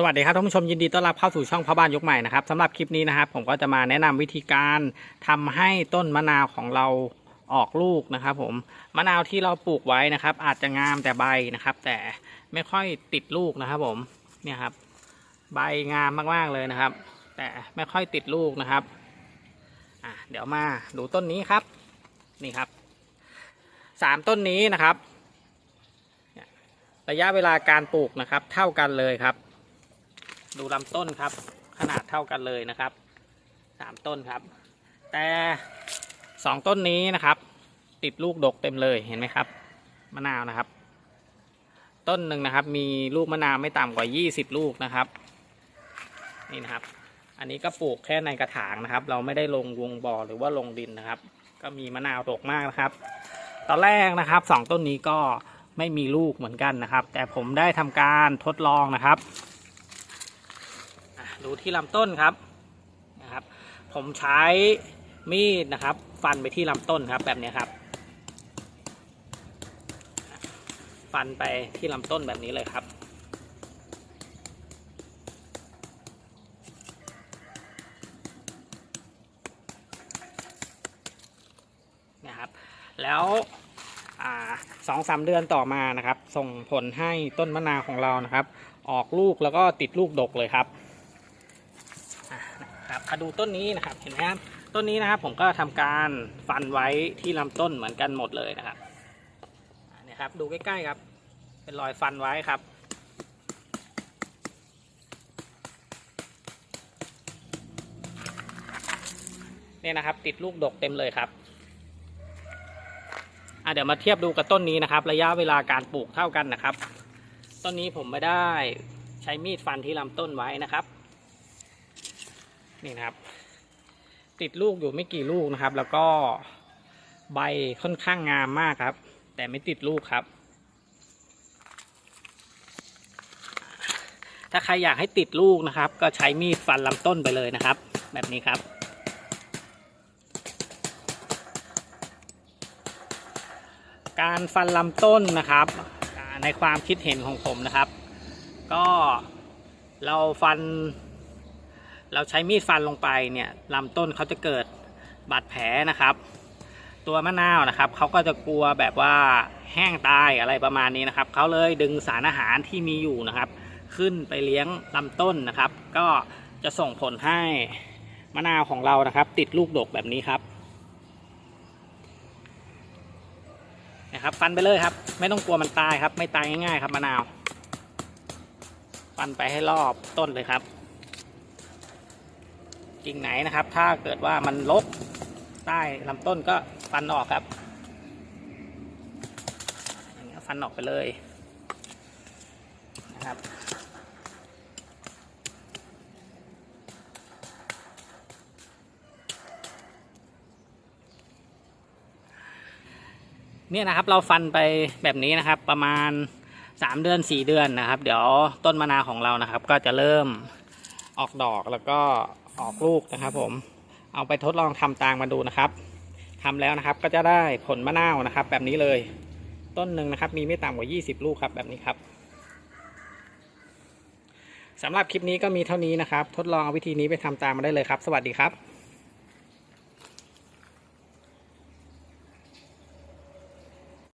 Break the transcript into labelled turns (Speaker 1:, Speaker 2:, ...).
Speaker 1: สวัสดีครับท่านผู้ชมยินดีต้อนรับเข้าสู่ช่องพ่อบ้านยกใหม่นะครับสำหรับคลิปนี้นะครับผมก็จะมาแนะนำวิธีการทำให้ต้นมะนาวของเราออกลูกนะครับ ผมมะนาวที่เราปลูกไว้นะครับ อาจจะงามแต่ใบนะครับ แต่ไม่ค่อยติดลูกนะครับ ผมเนี่ยครับ ใบงามมากๆเลยนะครับ แต่ไม่ค่อยติดลูกนะครับอะเดี๋ยวมาดูต้นนี้ครับ นี่ครับสามต้นนี้นะครับ ระยะเวลาการปลูกนะครับ เท่ากันเลยครับ ดูลำต้นครับ ขนาดเท่ากันเลยนะครับสามต้นครับ แต่สองต้นนี้นะครับ ติดลูกดกเต็มเลยเห็นไหมครับ มะนาวนะครับ ต้นหนึ่งนะครับ มีลูกมะนาวไม่ต่ำกว่า 20 ลูกนะครับ นี่นะครับ อันนี้ก็ปลูกแค่ในกระถางนะครับ เราไม่ได้ลงวงบ่อหรือว่าลงดินนะครับ ก็มีมะนาวดกมากนะครับ ตอนแรกนะครับสองต้นนี้ก็ไม่มีลูกเหมือนกันนะครับ แต่ผมได้ทำการทดลองนะครับ ดูที่ลำต้นครับนะครับ ผมใช้มีดนะครับ ฟันไปที่ลำต้นครับแบบนี้ครับ ฟันไปที่ลำต้นแบบนี้เลยครับนะครับแล้วอสองสามเดือนต่อมานะครับ ส่งผลให้ต้นมะนาวของเรานะครับ ออกลูกแล้วก็ติดลูกดกเลยครับ มาดูต้นนี้นะครับเห็นไหมครับต้นนี้นะครับผมก็ทำการฟันไว้ที่ลำต้นเหมือนกันหมดเลยนะครับเนี่ยครับดูใกล้ๆครับ เป็นรอยฟันไว้ครับเนี่ยนะครับ ติดลูกดกเต็มเลยครับอะเดี๋ยวมาเทียบดูกับต้นนี้นะครับ ระยะเวลาการปลูกเท่ากันนะครับ ต้นนี้ผมไม่ได้ใช้มีดฟันที่ลำต้นไว้นะครับ นี่นะครับ ติดลูกอยู่ไม่กี่ลูกนะครับ แล้วก็ใบค่อนข้างงามมากครับ แต่ไม่ติดลูกครับ ถ้าใครอยากให้ติดลูกนะครับ ก็ใช้มีดฟันลำต้นไปเลยนะครับ แบบนี้ครับการฟันลำต้นนะครับ ในความคิดเห็นของผมนะครับ ก็เราฟัน เราใช้มีดฟันลงไปเนี่ยลำต้นเขาจะเกิดบาดแผลนะครับ ตัวมะนาวนะครับเขาก็จะกลัวแบบว่าแห้งตายอะไรประมาณนี้นะครับเขาเลยดึงสารอาหารที่มีอยู่นะครับ ขึ้นไปเลี้ยงลำต้นนะครับ ก็จะส่งผลให้มะนาวของเรานะครับ ติดลูกดกแบบนี้ครับนะครับ ฟันไปเลยครับ ไม่ต้องกลัวมันตายครับ ไม่ตายง่ายๆครับมะนาว ฟันไปให้รอบต้นเลยครับ กิ่งไหนนะครับ ถ้าเกิดว่ามันลกใต้ลำต้นก็ฟันออกครับอย่างเงี้ยฟันออกไปเลยนะครับเนี่ยนะครับเราฟันไปแบบนี้นะครับประมาณ 3 เดือน 4 เดือนนะครับ เดี๋ยวต้นมะนาวของเรานะครับ ก็จะเริ่มออกดอกแล้วก็ ออกลูกนะครับ ผม เอาไปทดลองทำตางมาดูนะครับทำแล้วนะครับก็จะได้ผลมะนาวนะครับ แบบนี้เลย ต้นหนึ่งนะครับ มีไม่ต่ำกว่า 20 ลูกครับ แบบนี้ครับสำหรับคลิปนี้ก็มีเท่านี้นะครับ ทดลองเอาวิธีนี้ไปทำตามมาได้เลยครับ สวัสดีครับ